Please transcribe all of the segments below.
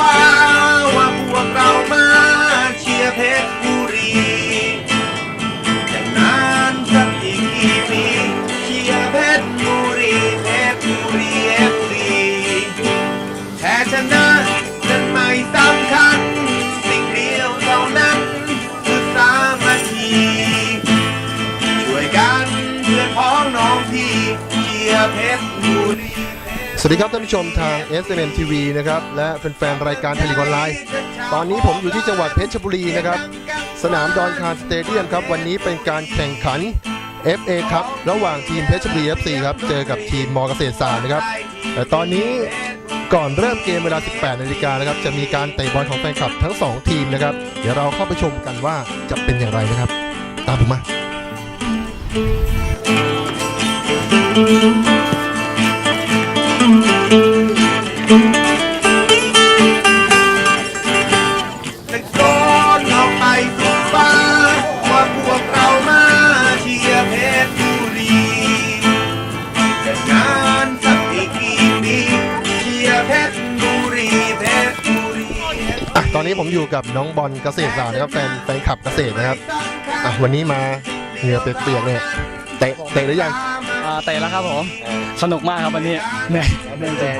fire. สวัสดีครับท่านผู้ชมทาง s m n TV นะครับและแฟนๆรายการเทลีกออนไลน์ ตอนนี้ผมอยู่ที่จังหวัดเพชรบุรีนะครับ สนามดอนคารสเตเดียมครับ วันนี้เป็นการแข่งขัน FA ครับระหว่างทีมเพชรบุรี FC ครับ เจอกับทีมมอเกษตรศาสตร์นะครับแต่ตอนนี้ก่อนเริ่มเกมเวลา 18 นาฬิกานะครับ จะมีการเตะบอลของแฟนคลับทั้ง 2 ทีมนะครับ เดี๋ยวเราเข้าไปชมกันว่าจะเป็นอย่างไรนะครับ ตามผมมา ผมอยู่กับน้องบอลเกษตรศาสตร์นะครับแฟนแฟนคลับเกษตรนะครับอะวันนี้มาเหงื่อเปียกๆเนี่ยเตะเตะหรือยังอ่าเตะแล้วครับผม สนุกมากครับวันนี้เหนื่อยเหนื่อยจริง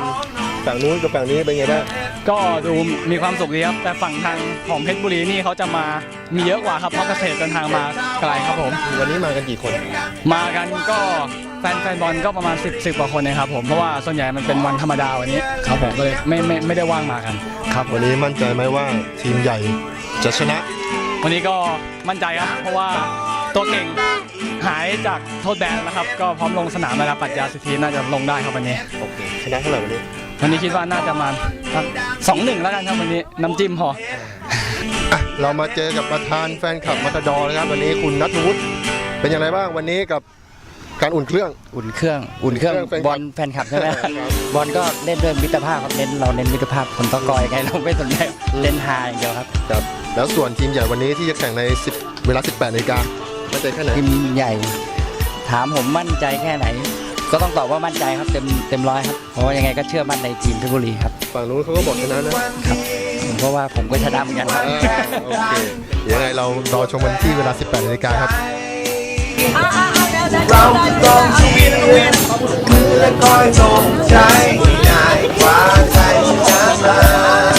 ฝั่งนู้นกับฝั่งนี้เป็นไงบ้างก็ดูมีความสุขดีครับ แต่ฝั่งทางของเพชรบุรีนี่เขาจะมามีเยอะกว่าครับเพราะเกษตรเดินทางมาไกลครับผม วันนี้มากันกี่คน มากันก็ แฟนแฟนบอลก็ประมาณ 10 10กว่าคนนะครับผมเพราะว่าส่วนใหญ่มันเป็นวันธรรมดาวันนี้ครับผมก็เลยไม่ไม่ไม่ได้ว่างมากันครับ วันนี้มั่นใจไหมว่าทีมใหญ่จะชนะ วันนี้ก็มั่นใจครับ เพราะว่าตัวเก่งหายจากโทษแบนแล้วครับ ก็พร้อมลงสนามแล้วครับปรัชญาสิทธิน่าจะลงได้ครับวันนี้ โอเคชนะเท่าไหร่วันนี้วันนี้คิดว่าน่าจะมาสองหนึ่งแล้วกันครับวันนี้น้ำจิ้มพออะเรามาเจอกับประธานแฟนคลับมัตดอร์นะครับ วันนี้คุณนัทวุฒิเป็นอย่างไรบ้างวันนี้กับ การอุ่นเครื่อง อุ่นเครื่อง อุ่นเครื่องอุ่นเครื่องแฟนคลับบอลแฟนคลับใช่ไหมครับบอลก็เล่นด้วยมิตรภาพครับเน้นเราเน้นมิตรภาพคนต้องกอยไงเราไม่สนใจเล่นฮาอย่างเดียวครับครับแล้วส่วนทีมใหญ่วันนี้ที่จะแข่งใน 10 เวลา 18นาฬิกามั่นใจแค่ไหนทีมใหญ่ ถามผมมั่นใจแค่ไหน ก็ต้องตอบว่ามั่นใจครับเต็มเต็มร้อยครับเพราะว่ายังไงก็เชื่อมั่นในทีมเพชรบุรีครับฝั่งนู้นเขาก็บอกชนะนะเพราะว่าผมก็ชนะเหมือนกันครับ อ่าโอเคเดี๋ยวยังไงเรารอชมวันที่เวลา 18นาฬิกาครับ เราจะต้องชีวิตมือและคอยจงใจง่ายกว่าใครจะมาเรา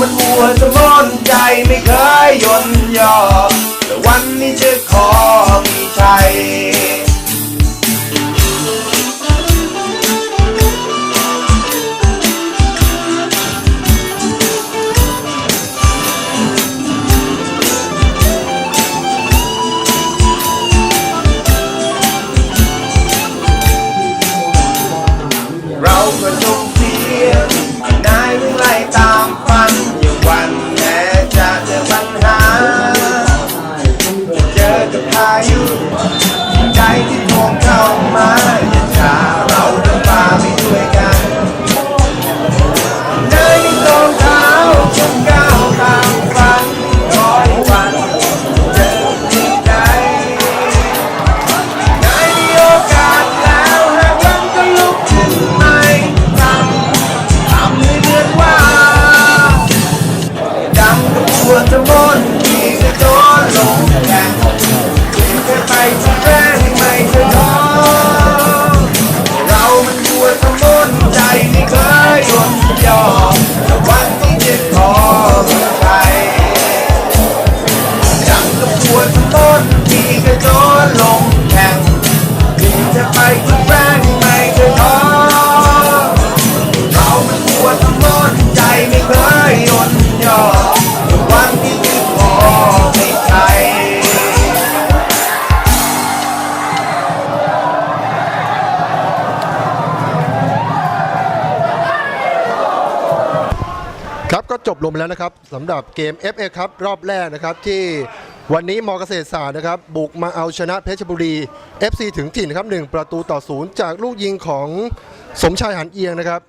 มันมัวจะม่อนใจไม่เคยย่นย่อแต่วันนี้จะขอมีชัย จบลงไปแล้วนะครับสำหรับเกม FA ครับรอบแรกนะครับที่วันนี้มอเกษตรศาสตร์นะครับบุกมาเอาชนะเพชรบุรี FC ถึงถิ่นครับหนึ่งประตูต่อศูนย์จากลูกยิงของสมชายหันเอียงนะครับ